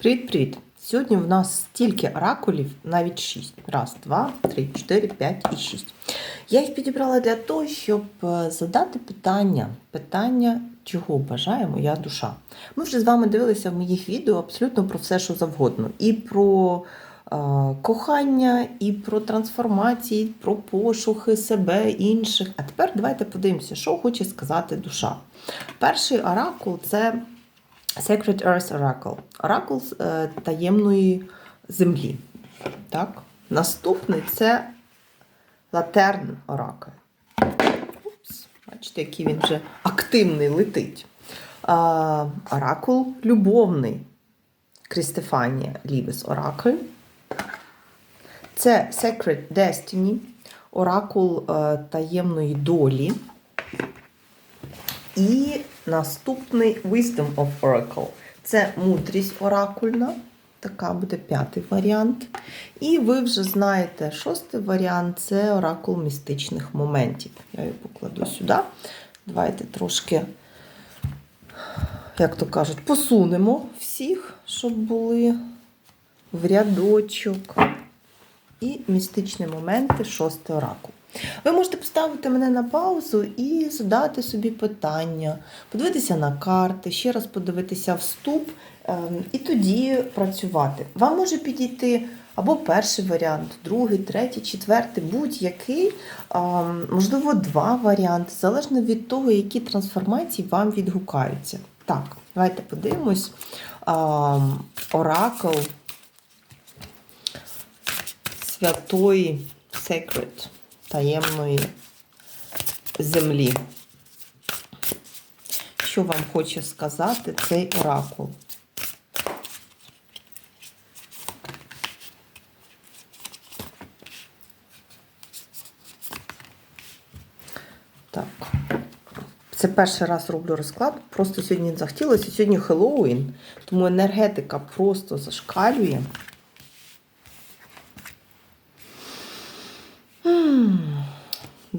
Привіт-привіт! Сьогодні в нас стільки оракулів, навіть 6. Раз, два, три, чотири, п'ять і шість. Я їх підібрала для того, щоб е, задати питання. Питання, чого бажає моя душа. Ми вже з вами дивилися в моїх відео абсолютно про все, що завгодно. І про е, кохання, і про трансформації, про пошуки себе, інших. А тепер давайте подивимося, що хоче сказати душа. Перший оракул це. Sacred Earth Oracle. Оракул е, таємної землі. Так? Наступний це Латерн Oracle. Упс, бачите, який він вже активний летить. А, оракул любовний. Крістефанія Лівес Oracle. Це Sacred Destiny, оракул е, таємної долі. І наступний Wisdom of Oracle. Це мудрість оракульна. Така буде п'ятий варіант. І ви вже знаєте, шостий варіант це оракул містичних моментів. Я її покладу сюди. Давайте трошки, як то кажуть, посунемо всіх, щоб були в рядочок. І містичні моменти, шостий оракул. Ви можете поставити мене на паузу і задати собі питання, подивитися на карти, ще раз подивитися вступ ем, і тоді працювати. Вам може підійти або перший варіант, другий, третій, четвертий, будь-який, ем, можливо, два варіанти, залежно від того, які трансформації вам відгукаються. Так, давайте подивимось. Ем, Оракл святої Secret таємної землі. Що вам хоче сказати цей оракул? Так. Це перший раз роблю розклад. Просто сьогодні захотілося. Сьогодні Хеллоуін, тому енергетика просто зашкалює.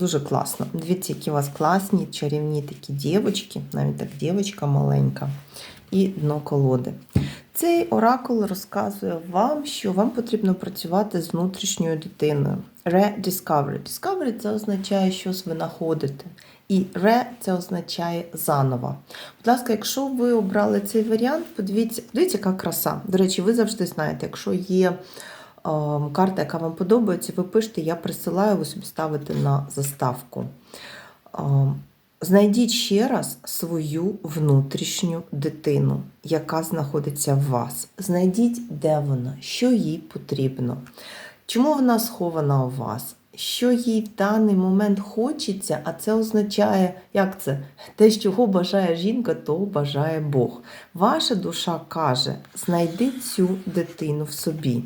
Дуже класно. Дивіться, які у вас класні, чарівні такі дівочки, навіть так дівочка маленька, і дно колоди. Цей оракул розказує вам, що вам потрібно працювати з внутрішньою дитиною. Rediscovery. Discovery це означає щось ви знаходите. І ре це означає заново. Будь ласка, якщо ви обрали цей варіант, подивіться, подивіться, яка краса. До речі, ви завжди знаєте, якщо є карта, яка вам подобається, ви пишете, я присилаю, ви собі ставите на заставку. Знайдіть ще раз свою внутрішню дитину, яка знаходиться в вас. Знайдіть, де вона, що їй потрібно, чому вона схована у вас, що їй в даний момент хочеться, а це означає, як це? Те, чого бажає жінка, то бажає Бог. Ваша душа каже: знайди цю дитину в собі.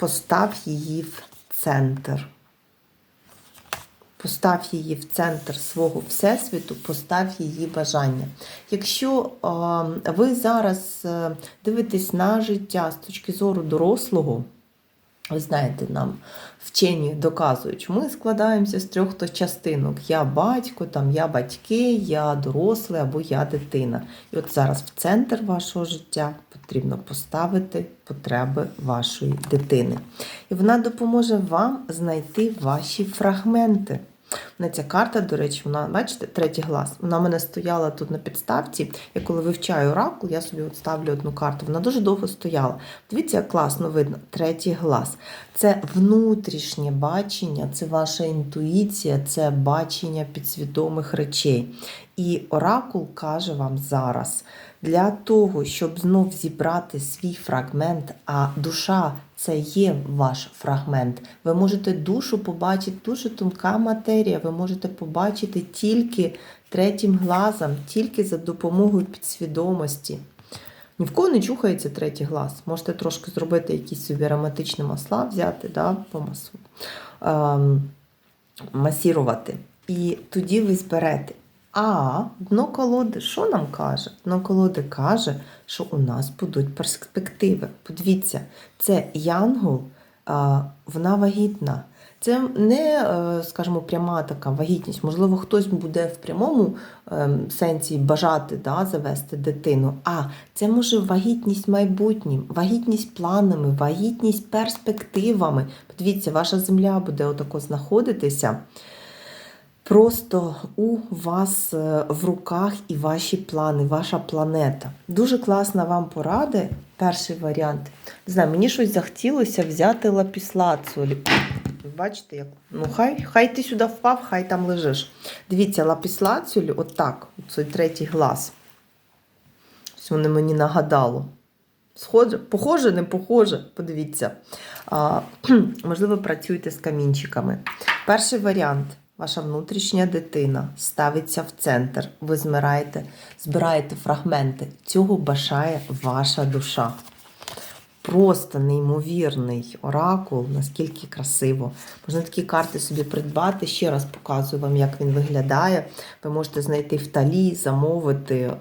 Постав її в центр. Постав її в центр свого Всесвіту, постав її бажання. Якщо ви зараз е, дивитесь на життя з точки зору дорослого, ви знаєте, нам вчені доказують, ми складаємося з трьох то частинок: я батько, там я батьки, я дорослий або я дитина. І от зараз в центр вашого життя потрібно поставити потреби вашої дитини. І вона допоможе вам знайти ваші фрагменти. На ця карта, до речі, вона, бачите, третій глаз. Вона в мене стояла тут на підставці. Я коли вивчаю оракул, я собі от ставлю одну карту. Вона дуже довго стояла. Дивіться, як класно видно, третій глаз. Це внутрішнє бачення, це ваша інтуїція, це бачення підсвідомих речей. І оракул каже вам зараз. Для того, щоб знов зібрати свій фрагмент, а душа це є ваш фрагмент. Ви можете душу побачити, дуже тонка матерія, ви можете побачити тільки третім глазом, тільки за допомогою підсвідомості. Ні в кого не чухається третій глаз. Можете трошки зробити якісь собі ароматичні масла, взяти, да, по маслу, ем, масірувати. І тоді ви зберете. А дно колоди що нам каже? Дно колоди каже, що у нас будуть перспективи. Подивіться, це янгол, вона вагітна. Це не, е, скажімо, пряма така вагітність. Можливо, хтось буде в прямому ем, сенсі бажати да, завести дитину. А це може вагітність майбутнім, вагітність планами, вагітність перспективами. Подивіться, ваша земля буде отако знаходитися. Просто у вас е, в руках і ваші плани, ваша планета. Дуже класна вам порада. Перший варіант. Не знаю, мені щось захотілося взяти лапіслацію. Бачите, як? Ну, хай, хай ти сюди впав, хай там лежиш. Дивіться, лапіслацію, отак, цей третій глаз. Ось воно мені нагадало. Схоже, похоже, не похоже, подивіться. А, можливо, працюєте з камінчиками. Перший варіант. Ваша внутрішня дитина ставиться в центр. Ви змираєте, збираєте фрагменти. Цього бажає ваша душа. Просто неймовірний оракул, наскільки красиво. Можна такі карти собі придбати. Ще раз показую вам, як він виглядає. Ви можете знайти в талі, замовити. Е,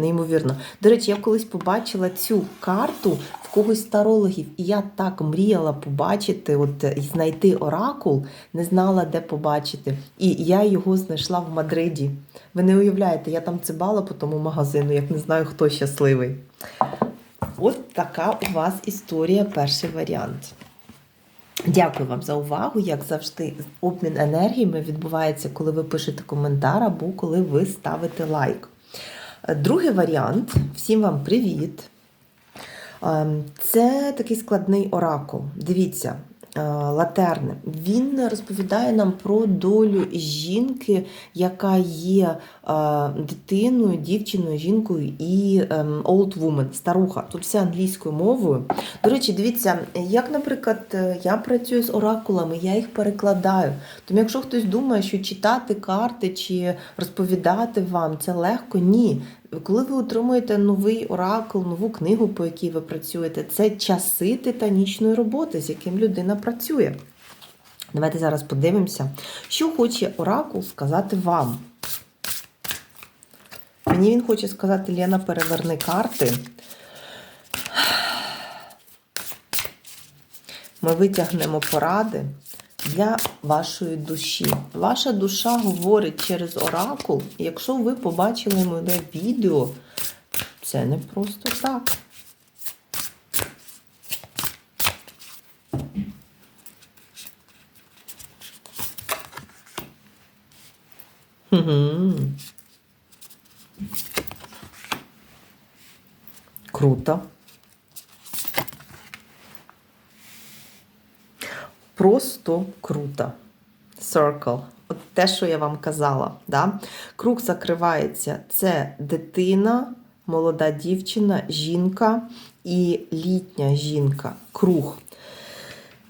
Неймовірно. До речі, я колись побачила цю карту в когось з тарологів, і я так мріяла побачити, от і знайти оракул, не знала, де побачити. І я його знайшла в Мадриді. Ви не уявляєте, я там цибала по тому магазину, як не знаю, хто щасливий. От така у вас історія, перший варіант. Дякую вам за увагу. Як завжди, обмін енергіями відбувається, коли ви пишете коментар або коли ви ставите лайк. Другий варіант. Всім вам привіт! Ем, Це такий складний оракул. Дивіться, латерне. Він розповідає нам про долю жінки, яка є е, дитиною, дівчиною, жінкою і ем, old woman, старуха. Тут все англійською мовою. До речі, дивіться, як, наприклад, е, я працюю з оракулами, я їх перекладаю. Тому якщо хтось думає, що читати карти чи розповідати вам це легко, ні. Коли ви отримуєте новий оракул, нову книгу, по якій ви працюєте, це часи титанічної роботи, з яким людина працює. Давайте зараз подивимося, що хоче оракул сказати вам. Мені він хоче сказати, Лена, переверни карти. Ми витягнемо поради для вашої душі. Ваша душа говорить через оракул, якщо ви побачили моє відео, це не просто так. Круто. Просто круто. Circle. От те, що я вам казала. Да? Круг закривається. Це дитина, молода дівчина, жінка і літня жінка. Круг.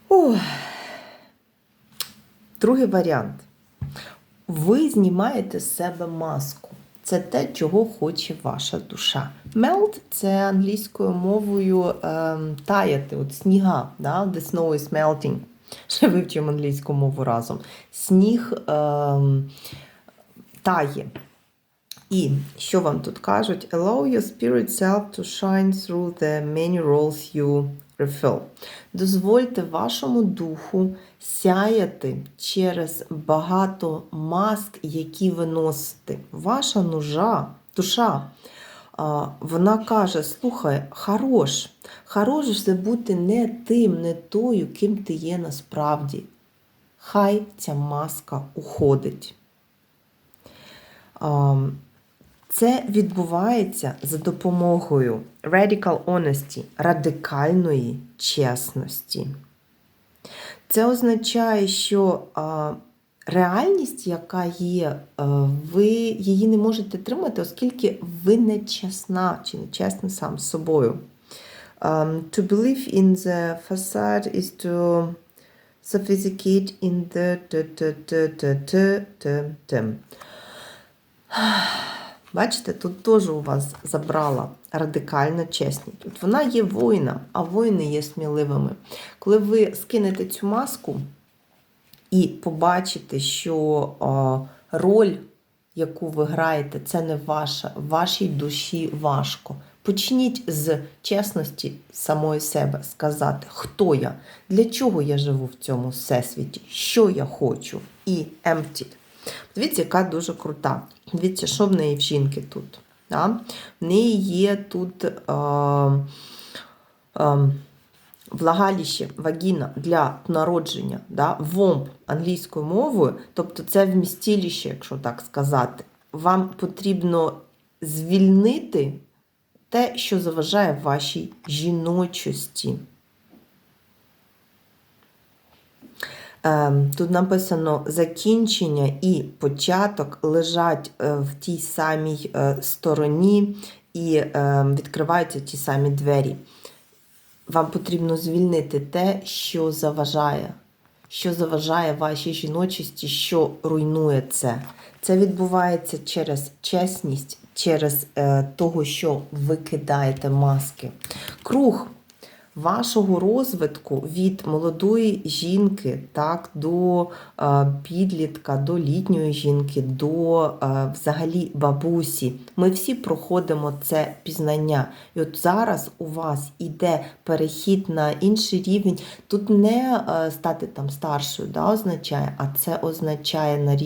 Ох. Другий варіант. Ви знімаєте з себе маску. Це те, чого хоче ваша душа. Melt – це англійською мовою ем, таяти, от сніга, да? the snow is melting. Ще вивчимо англійську мову разом. Сніг ем, тає. І що вам тут кажуть? Allow your spirit self to shine through the many roles you refill. Дозвольте вашому духу сяяти через багато маск, які ви носите. Ваша нужа, душа. Вона каже: слухай, хорош, хорош все бути не тим, не тою, ким ти є насправді. Хай ця маска уходить. Це відбувається за допомогою radical honesty, радикальної чесності. Це означає, що реальність, яка є, ви її не можете тримати, оскільки ви не чесна чи не чесна сам з собою. Um, to believe in the facade is to sophisticate in the t t t t t t t Бачите, тут теж у вас забрала радикальна чесність. Тут вона є воїна, а воїни є сміливими. Коли ви скинете цю маску і побачите, що роль, яку ви граєте, це не ваша, вашій душі важко. Почніть з чесності самої себе, сказати, хто я, для чого я живу в цьому всесвіті, що я хочу, і empty. Дивіться, яка дуже крута. Дивіться, що в неї в жінки тут. Да? В неї є тут е, е, влагаліще, вагіна для народження, да? вомб англійською мовою, тобто це вмістилище, якщо так сказати. Вам потрібно звільнити те, що заважає вашій жіночості. Ем, Тут написано закінчення і початок лежать е, в тій самій е, стороні і е, відкриваються ті самі двері. Вам потрібно звільнити те, що заважає, що заважає вашій жіночості, що руйнує це. Це відбувається через чесність, через е, того, що ви кидаєте маски. Круг вашого розвитку від молодої жінки так, до е, підлітка, до літньої жінки, до е, взагалі бабусі. Ми всі проходимо це пізнання. І от зараз у вас іде перехід на інший рівень. Тут не е, стати там старшою, да, означає, а це означає на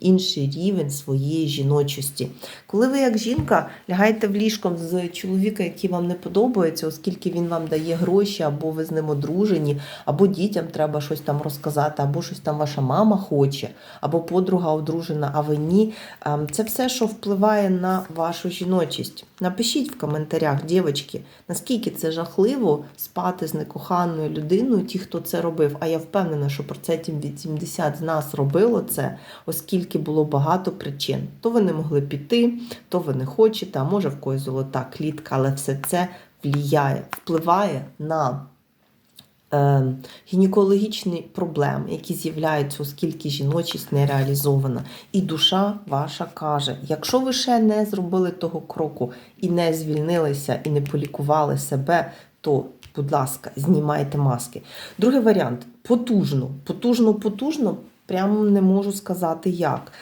інший рівень своєї жіночості. Коли ви як жінка лягаєте в ліжком з чоловіка, який вам не подобається, оскільки він вам дає гроші, або ви з ним одружені, або дітям треба щось там розказати, або щось там ваша мама хоче, або подруга одружена, а ви ні. Ем, Це все, що впливає на вашу жіночість. Напишіть в коментарях, дівчатки, наскільки це жахливо спати з некоханою людиною, ті, хто це робив. А я впевнена, що процентів від 70 з нас робило це, оскільки було багато причин. То ви не могли піти, то ви не хочете, а може в когось золота клітка, але все це влияє, впливає на е, гінекологічні проблеми, які з'являються, оскільки жіночість не реалізована. І душа ваша каже: якщо ви ще не зробили того кроку і не звільнилися, і не полікували себе, то, будь ласка, знімайте маски. Другий варіант потужно, потужно, потужно. Прямо не можу сказати як.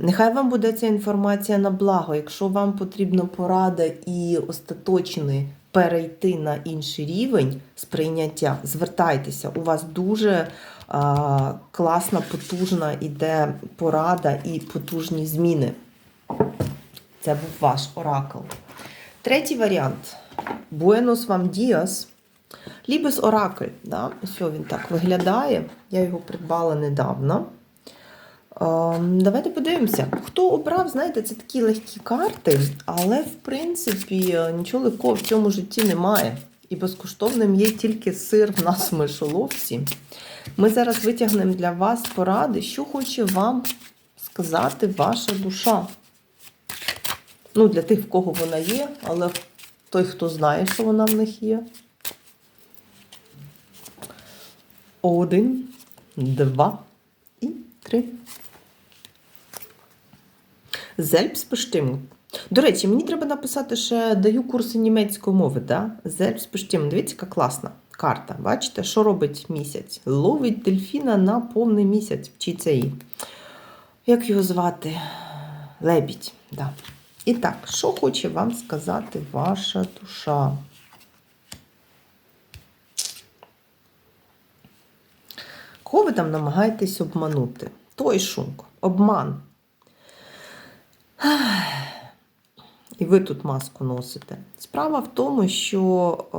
Нехай вам буде ця інформація на благо. Якщо вам потрібна порада і остаточний перейти на інший рівень сприйняття, звертайтеся. У вас дуже а, класна, потужна іде порада і потужні зміни. Це був ваш оракл. Третій варіант. Буенос вам діас. Лібес Оракль. Да? Ось він так виглядає. Я його придбала недавно. Ем, Давайте подивимося. Хто обрав, знаєте, це такі легкі карти, але, в принципі, нічого легкого в цьому житті немає. І безкоштовним є тільки сир в нас в мишоловці. Ми зараз витягнемо для вас поради, що хоче вам сказати ваша душа. Ну, для тих, в кого вона є, але той, хто знає, що вона в них є. Один, два і три. Selbstbestimmung. До речі, мені треба написати ще даю курси німецької мови. Да? Selbstbestimmung. Дивіться, яка класна карта. Бачите, що робить місяць? Ловить дельфіна на повний місяць. Вчиться її. Як його звати? Лебідь. Да. І так, що хоче вам сказати ваша душа? Кого ви там намагаєтесь обманути? Той шунк, обман. І ви тут маску носите. Справа в тому, що е,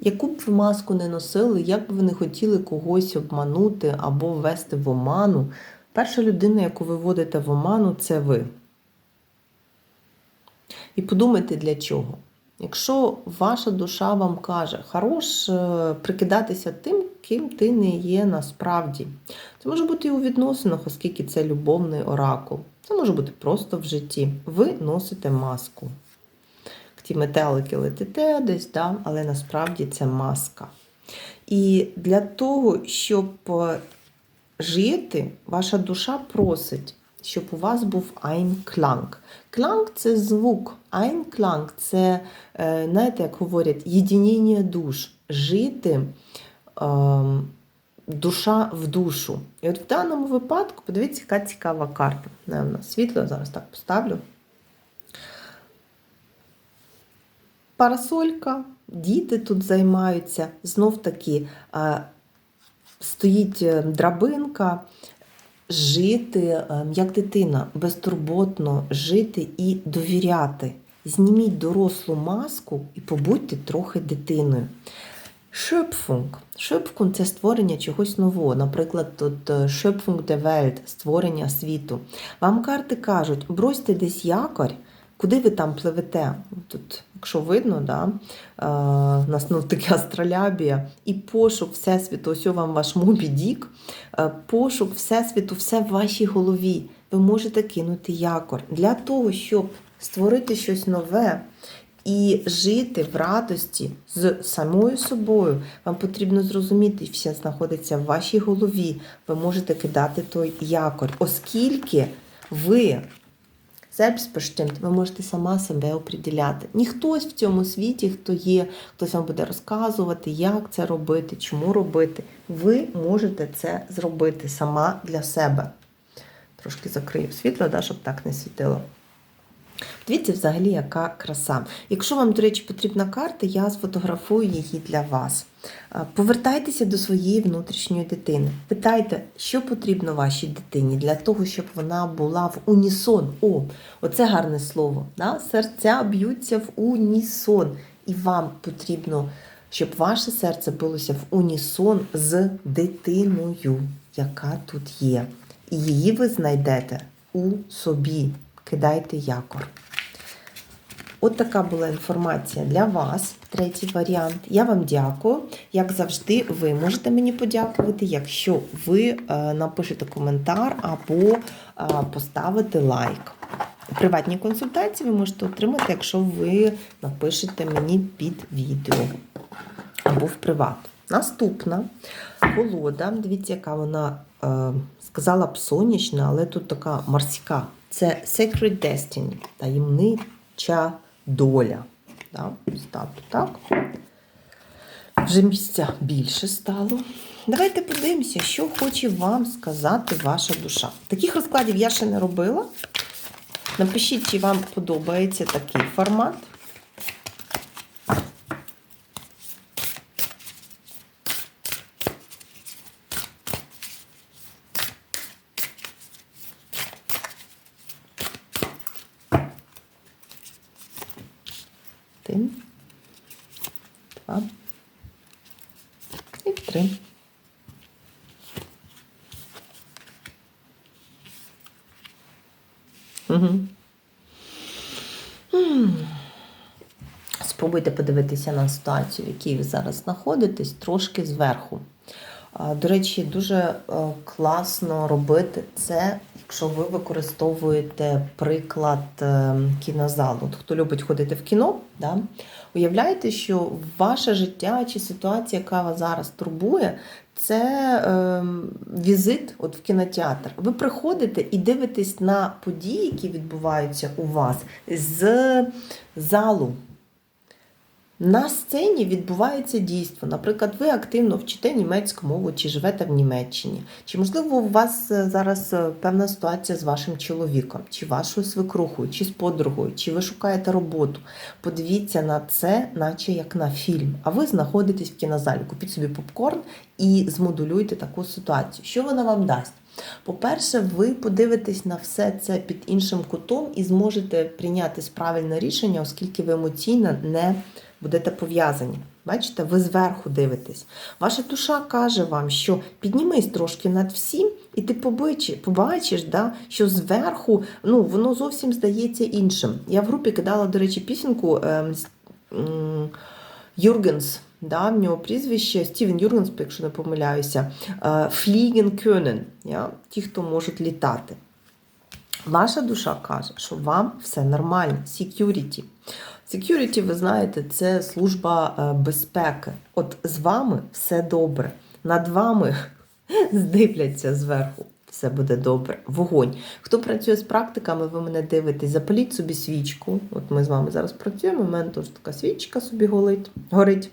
яку б ви маску не носили, як би ви не хотіли когось обманути або ввести в оману, перша людина, яку ви вводите в оману, це ви. І подумайте для чого. Якщо ваша душа вам каже, хорош е, прикидатися тим, ким ти не є насправді. Це може бути і у відносинах, оскільки це любовний оракул. Це може бути просто в житті. Ви носите маску. Ті метелики летите десь, да? але насправді це маска. І для того, щоб е, жити, ваша душа просить, щоб у вас був айнкланг. Кланг це звук, айнкланг це, е, знаєте, як говорять, єдиніння душ. Жити ем, душа в душу. І от в даному випадку, подивіться, яка цікава карта. Вона світло, зараз так поставлю. парасолька, діти тут займаються. Знов таки стоїть е, драбинка. Жити е, як дитина, безтурботно жити і довіряти. Зніміть дорослу маску і побудьте трохи дитиною. Schöpfung. Schöpfung – це створення чогось нового. Наприклад, тут е, Schöpfung der Welt – створення світу. Вам карти кажуть, бросьте десь якорь, куди ви там пливете. Тут, якщо видно, да, е, у нас ну, таке астролябія, і пошук Всесвіту, ось вам ваш Мобі Дік, е, пошук Всесвіту, все в вашій голові. Ви можете кинути якор для того, щоб створити щось нове. І жити в радості з самою собою, вам потрібно зрозуміти, все знаходиться в вашій голові. Ви можете кидати той якорь, оскільки ви selbstbestimmt, ви можете сама себе оприділяти. Ніхтось в цьому світі, хто є, хтось вам буде розказувати, як це робити, чому робити. Ви можете це зробити сама для себе. Трошки закрию світло, да, щоб так не світило. Дивіться, взагалі, яка краса. Якщо вам, до речі, потрібна карта, я сфотографую її для вас. Е, Повертайтеся до своєї внутрішньої дитини. Питайте, що потрібно вашій дитині для того, щоб вона була в унісон. О, оце гарне слово. Да? Серця б'ються в унісон. І вам потрібно, щоб ваше серце билося в унісон з дитиною, яка тут є. І її ви знайдете у собі. Кидайте якор. От така була інформація для вас. Третій варіант. Я вам дякую. Як завжди, ви можете мені подякувати, якщо ви е, напишете коментар або е, поставите лайк. Приватні консультації ви можете отримати, якщо ви напишете мені під відео або в приват. Наступна колода. Дивіться, яка вона е, сказала б сонячна, але тут така морська. Це Sacred Destiny, таємнича доля. Да? Ставлю так. Вже місця більше стало. Давайте подивимося, що хоче вам сказати ваша душа. Таких розкладів я ще не робила. Напишіть, чи вам подобається такий формат. Один, два і три. Спробуйте подивитися на ситуацію, в якій ви зараз знаходитесь, трошки зверху. До речі, дуже е, класно робити це, якщо ви використовуєте приклад е, кінозалу. От хто любить ходити в кіно, да? уявляєте, що ваше життя чи ситуація, яка вас зараз турбує, це е, візит от в кінотеатр. Ви приходите і дивитесь на події, які відбуваються у вас з залу. На сцені відбувається дійство. Наприклад, ви активно вчите німецьку мову чи живете в Німеччині. Чи, можливо, у вас е, зараз е, певна ситуація з вашим чоловіком, чи вашою свекрухою, чи з подругою, чи ви шукаєте роботу. Подивіться на це, наче як на фільм. А ви знаходитесь в кінозалі. Купіть собі попкорн і змодулюйте таку ситуацію. Що вона вам дасть? По-перше, ви подивитесь на все це під іншим кутом і зможете прийняти правильне рішення, оскільки ви емоційно не будете пов'язані. Бачите, ви зверху дивитесь. Ваша душа каже вам, що піднімись трошки над всім, і ти побачиш, побачиш да, що зверху ну, воно зовсім здається іншим. Я в групі кидала, до речі, пісеньку е, е, Юргенс. Да, в нього прізвище Стівен Юргенс, якщо не помиляюся, Фліген Können, ja, ті, хто можуть літати. Ваша душа каже, що вам все нормально, security. Security, ви знаєте, це служба е, безпеки. От з вами все добре. Над вами здивляться зверху. Все буде добре. Вогонь. Хто працює з практиками, ви мене дивитесь, запаліть собі свічку. От ми з вами зараз працюємо, у мене теж така свічка собі горить.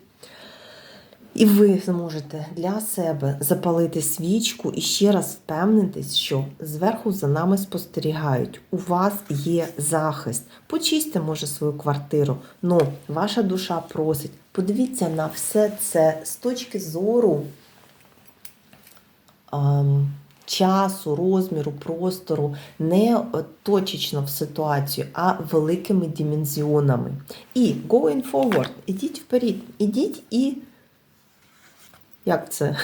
І ви зможете для себе запалити свічку і ще раз впевнитись, що зверху за нами спостерігають. У вас є захист. Почистьте, може, свою квартиру. Ну, ваша душа просить. Подивіться на все це з точки зору ем, часу, розміру, простору, не точечно в ситуацію, а великими димензіонами. І going forward, ідіть вперед, ідіть і. Як це?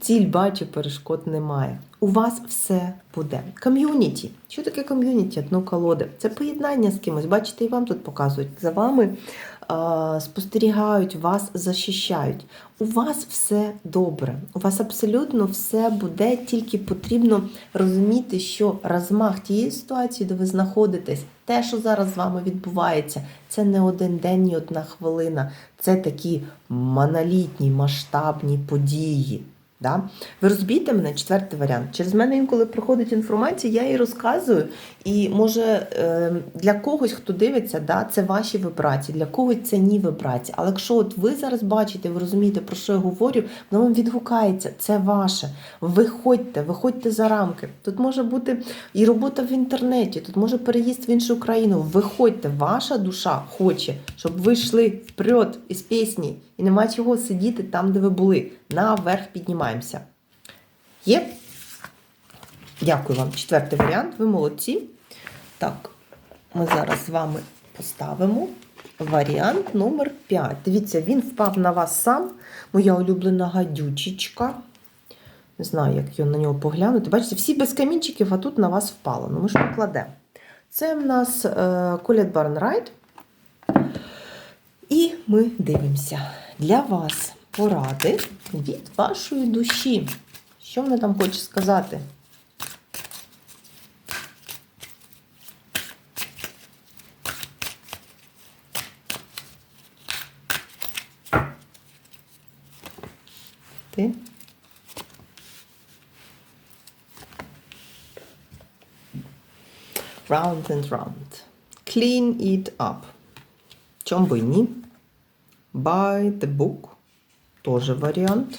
Ціль бачу, перешкод немає. У вас все буде. Ком'юніті. Що таке ком'юніті? Дно колоди. Це поєднання з кимось. Бачите, і вам тут показують. За вами е, спостерігають, вас захищають. У вас все добре. У вас абсолютно все буде, тільки потрібно розуміти, що розмах тієї ситуації, де ви знаходитесь, те, що зараз з вами відбувається, це не один день, ні одна хвилина. Це такі монолітні масштабні події. Да? Ви розбійте мене, четвертий варіант. Через мене інколи приходить інформація, я її розказую. І може е, для когось, хто дивиться, да, це ваші вибрації, для когось це ні вибрації. Але якщо от ви зараз бачите, ви розумієте, про що я говорю, воно вам відгукається, це ваше. Виходьте, виходьте за рамки. Тут може бути і робота в інтернеті, тут може переїзд в іншу країну. Виходьте, ваша душа хоче, щоб ви йшли вперед із пісні. І нема чого сидіти там, де ви були. Наверх піднімаємося. Є? Дякую вам. Четвертий варіант. Ви молодці. Так, ми зараз з вами поставимо варіант номер 5. Дивіться, він впав на вас сам. Моя улюблена гадючечка. Не знаю, як його на нього поглянути. Бачите, всі без камінчиків, а тут на вас впало. Ну, ми ж покладемо. Це в нас е, Колет Барнрайт. І ми дивимося. Для вас поради від вашої душі. Що вона там хоче сказати? Ти? Round and round. Clean it up. Чом би ні? By the book. Тоже варіант.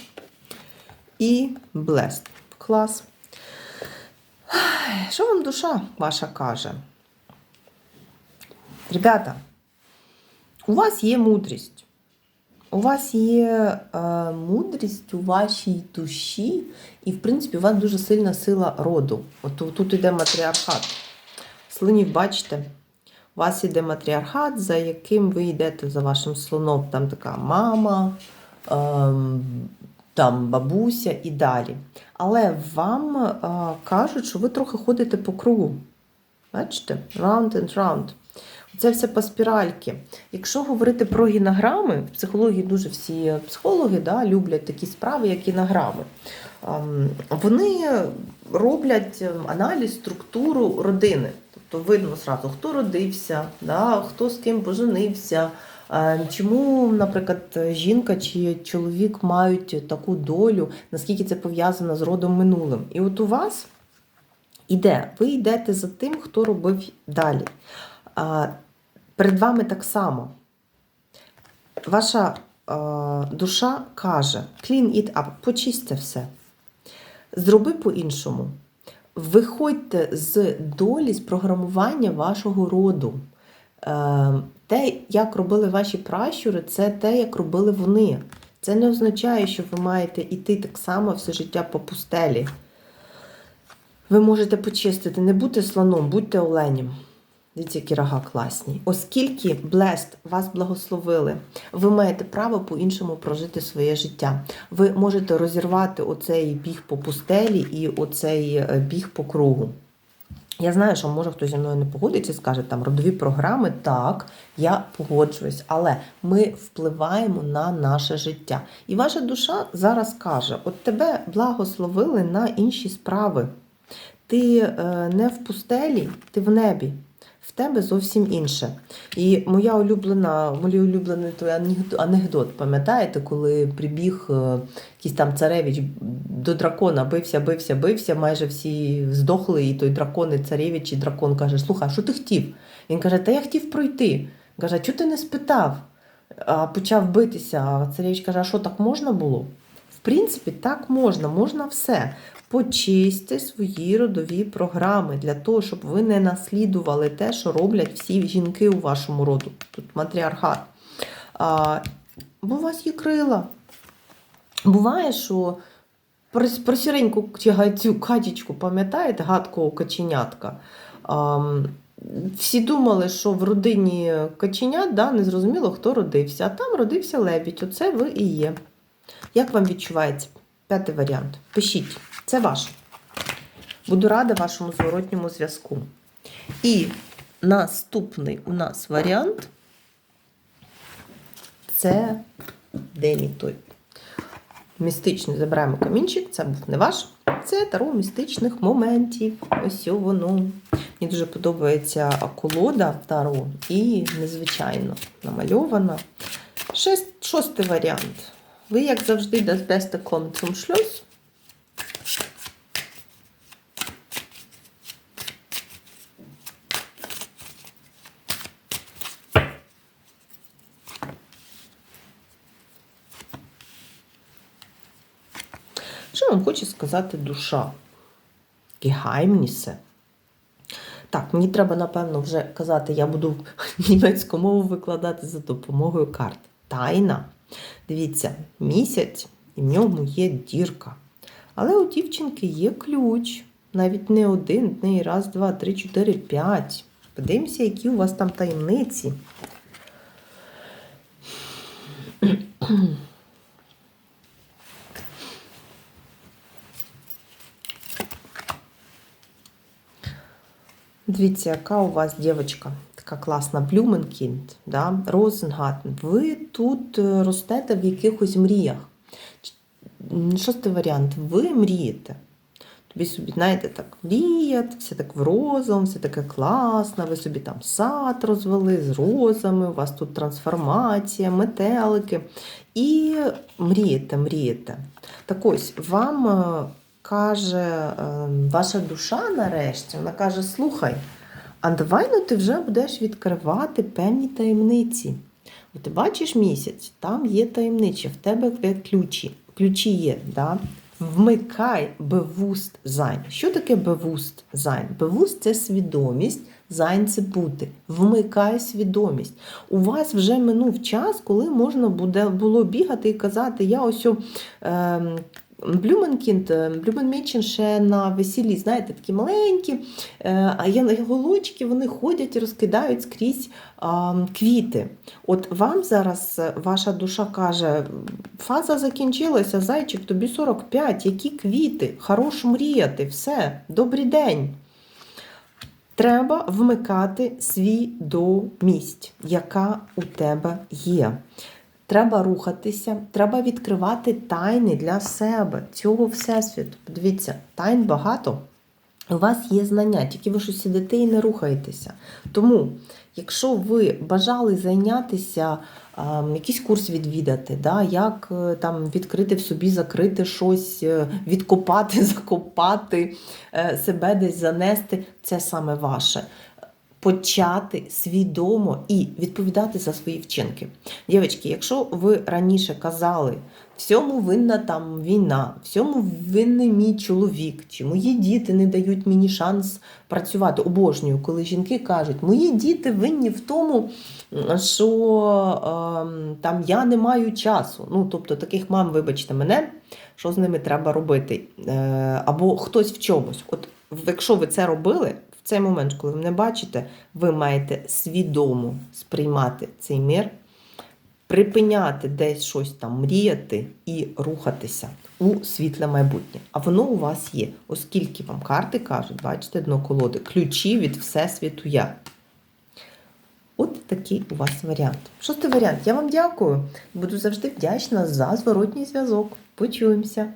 І blessed. Клас. Що вам душа ваша каже? Ребята, у вас є мудрість. У вас є е, мудрість у вашій душі, і, в принципі, у вас дуже сильна сила роду. От тут- іде матріархат. Слонів, бачите? У вас іде матріархат, за яким ви йдете за вашим слоном. Там така мама, там бабуся і далі. Але вам е, кажуть, що ви трохи ходите по кругу. Бачите? Round and round. Це все по спіральки. Якщо говорити про гінограми, в психології дуже всі психологи да, люблять такі справи, як гінограми. Ем, Вони роблять ем, аналіз, структуру родини. Тобто видно зразу, хто родився, да, хто з ким поженився, е, чому, наприклад, жінка чи чоловік мають таку долю, наскільки це пов'язано з родом минулим. І от у вас іде, ви йдете за тим, хто робив далі. Перед вами так само. Ваша е, душа каже: clean it up, почисть це все. Зроби по-іншому. Виходьте з долі, з програмування вашого роду. Е, те, як робили ваші пращури, це те, як робили вони. Це не означає, що ви маєте йти так само все життя по пустелі. Ви можете почистити, не будьте слоном, будьте оленем. Дивіться, які рога класні. Оскільки Blessed вас благословили, ви маєте право по-іншому прожити своє життя. Ви можете розірвати оцей біг по пустелі і оцей е, біг по кругу. Я знаю, що може хтось зі мною не погодиться і скаже, там родові програми, так, я погоджуюсь, але ми впливаємо на наше життя. І ваша душа зараз каже: от тебе благословили на інші справи. Ти е, не в пустелі, ти в небі. В тебе зовсім інше. І моя улюблена, мій улюблений той анекдот- пам'ятаєте, коли прибіг е, якийсь там царевич до дракона, бився, бився, бився, майже всі здохли, і той дракон, і царевич, і дракон каже: Слухай, а що ти хотів? Він каже, та я хотів пройти. Каже, чого ти не спитав? а, почав битися. А царевич каже, а що так можна було? Принципі, так можна, можна все. Почисти свої родові програми для того, щоб ви не наслідували те, що роблять всі жінки у вашому роду. Тут матріархат. А, бо у вас є крила. Буває, що про, сіреньку цю качечку, пам'ятаєте, гадкого каченятка? А, всі думали, що в родині каченят да, не зрозуміло, хто родився. А там родився лебідь. Оце ви і є. Як вам відчувається? П'ятий варіант. Пишіть, це ваш. Буду рада вашому зворотньому зв'язку. І наступний у нас варіант це де той? Містичний забираємо камінчик, це був не ваш. Це таро містичних моментів. Ось воно. Мені дуже подобається колода таро і незвичайно намальована. Шест, шостий варіант. Ви, як завжди, das Beste kommt zum Schluss. Що вам хоче сказати душа? Гехаймнісе. Так, мені треба, напевно, вже казати, я буду німецьку мову викладати за допомогою карт. Тайна. Дивіться, місяць і в ньому є дірка. Але у дівчинки є ключ. Навіть не один, не раз, два, три, чотири, п'ять. Подивимося, які у вас там таємниці. Дивіться, яка у вас дівчинка, така класна Блюменкінд, да? Розенгатен. Ви тут е, ростете в якихось мріях. Шостий варіант. Ви мрієте. Тобі собі, знаєте, так мрієте, все так в розовому, все таке класно, ви собі там сад розвели з розами, у вас тут трансформація, метелики. І мрієте, мрієте. Так ось, вам е, каже е, ваша душа нарешті, вона каже: слухай, а давай ну ти вже будеш відкривати певні таємниці. От ти бачиш місяць, там є таємничі, в тебе ключі. Ключі є, да? Вмикай bewusst sein. Що таке bewusst sein? Bewusst – це свідомість, sein – це бути. Вмикай свідомість. У вас вже минув час, коли можна буде, було бігати і казати, я ось ем, Блюменкінд, Блюменмейчин ще на весіллі, знаєте, такі маленькі, е, а голочки вони ходять і розкидають скрізь квіти. От вам зараз е, ваша душа каже, фаза закінчилася, зайчик, тобі 45, які квіти, хорош мріяти, все, добрий день. Треба вмикати свідомість, яка у тебе є. Треба рухатися, треба відкривати тайни для себе, цього всесвіту. Подивіться, тайн багато. У вас є знання, тільки ви щось сидите і не рухаєтеся. Тому, якщо ви бажали зайнятися, а, якийсь курс відвідати, да, як е, там відкрити в собі, закрити щось, е, відкопати, закопати, е, себе десь занести, це саме ваше почати свідомо і відповідати за свої вчинки. Дівчатки, якщо ви раніше казали, всьому винна там війна, всьому винний мій чоловік, чи мої діти не дають мені шанс працювати. Обожнюю, коли жінки кажуть, мої діти винні в тому, що е, там я не маю часу. Ну, тобто таких мам, вибачте мене, що з ними треба робити. Е, або хтось в чомусь. От якщо ви це робили, цей момент, коли ви мене бачите, ви маєте свідомо сприймати цей мир, припиняти десь щось там мріяти і рухатися у світле майбутнє. А воно у вас є, оскільки вам карти кажуть, бачите, дно колоди, ключі від Всесвіту Я. От такий у вас варіант. Шостий варіант. Я вам дякую. Буду завжди вдячна за зворотній зв'язок. Почуємося.